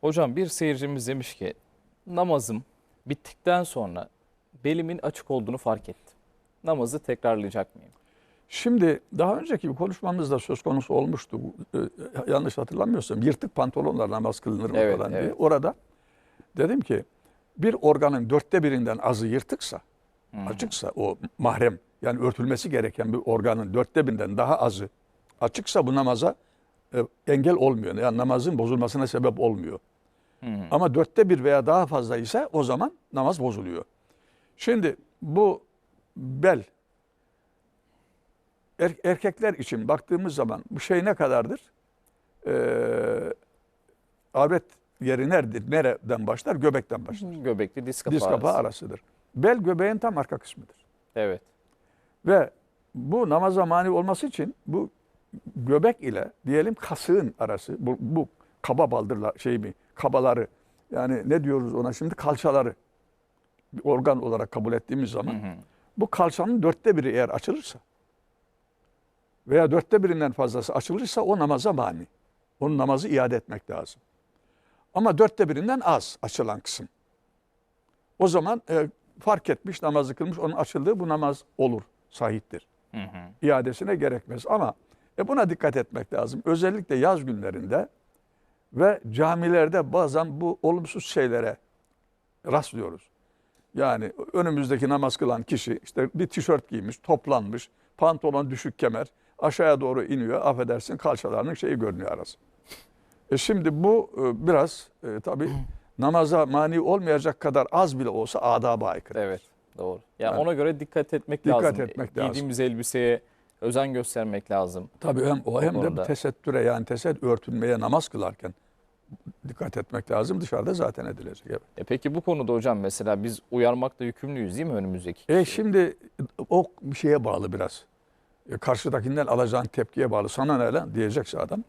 Hocam bir seyircimiz demiş ki namazım bittikten sonra belimin açık olduğunu fark ettim. Namazı tekrarlayacak mıyım? Şimdi daha önceki bir konuşmamızda söz konusu olmuştu. Ee, yanlış hatırlamıyorsam yırtık pantolonla namaz kılınır mı Evet, falan diye. evet. Orada dedim ki bir organın dörtte birinden azı yırtıksa, Hmm. açıksa o mahrem yani örtülmesi gereken bir organın dörtte birinden daha azı açıksa bu namaza engel olmuyor. Yani namazın bozulmasına sebep olmuyor. Hı. Ama dörtte bir veya daha fazla ise o zaman namaz bozuluyor. Şimdi bu bel er- erkekler için baktığımız zaman bu şey ne kadardır? Ee, avret yeri neredir? Nereden başlar? Göbekten başlar. Göbekli diz kapağı. Diz kapağı arası. arasıdır. Bel göbeğin tam arka kısmıdır. Evet. Ve bu namaza mani olması için bu göbek ile diyelim kasığın arası bu, bu kaba baldırla şey mi kabaları yani ne diyoruz ona şimdi kalçaları bir organ olarak kabul ettiğimiz zaman Hı hı. bu kalçanın dörtte biri eğer açılırsa veya dörtte birinden fazlası açılırsa o namaza mani. Onun namazı iade etmek lazım. Ama dörtte birinden az açılan kısım. O zaman e, fark etmiş namazı kılmış onun açıldığı bu namaz olur, sahiptir. Hı hı. İadesine gerekmez ama e, buna dikkat etmek lazım. Özellikle yaz günlerinde ve camilerde bazen bu olumsuz şeylere rastlıyoruz. Yani önümüzdeki namaz kılan kişi işte bir tişört giymiş, toplanmış, pantolon düşük kemer, aşağıya doğru iniyor. Affedersin kalçalarının şeyi görünüyor arası. E şimdi bu e, biraz e, tabii namaza mani olmayacak kadar az bile olsa adaba aykırı. Evet. Doğru. Yani Yani ona göre dikkat etmek dikkat lazım. etmek lazım. Giydiğimiz elbiseye özen göstermek lazım. Tabii hem o O hem de konuda. tesettüre yani teset örtünmeye namaz kılarken dikkat etmek lazım. Dışarıda zaten edilecek. Evet. E peki bu konuda hocam mesela biz uyarmakla yükümlüyüz değil mi önümüzdeki E kişiyi? şimdi o bir şeye bağlı biraz. E, karşıdakinden alacağın tepkiye bağlı. Sana ne lan diyecekse adam.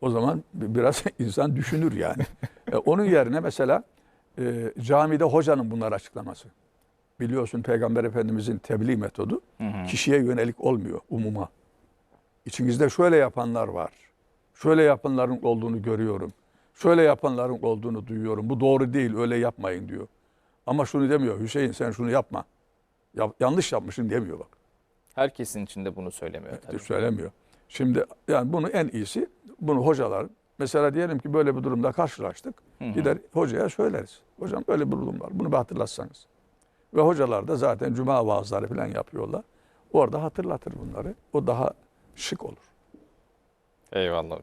O zaman bi- biraz insan düşünür yani. E, onun yerine mesela e, camide hocanın bunları açıklaması. Biliyorsun Peygamber Efendimizin tebliğ metodu Hı hı. kişiye yönelik olmuyor umuma. İçinizde şöyle yapanlar var. Şöyle yapanların olduğunu görüyorum. Şöyle yapanların olduğunu duyuyorum. Bu doğru değil öyle yapmayın diyor. Ama şunu demiyor Hüseyin sen şunu yapma. Ya- yanlış yapmışsın demiyor bak. Herkesin içinde bunu söylemiyor tabii. Söylemiyor. Şimdi yani bunu en iyisi bunu hocalar mesela diyelim ki böyle bir durumda karşılaştık. Hı hı. Gider hocaya söyleriz. Hocam böyle bir durum var. Bunu bir hatırlatsanız. Ve hocalar da zaten cuma vaazları falan yapıyorlar. Orada hatırlatır bunları. O daha şık olur. Eyvallah hocam.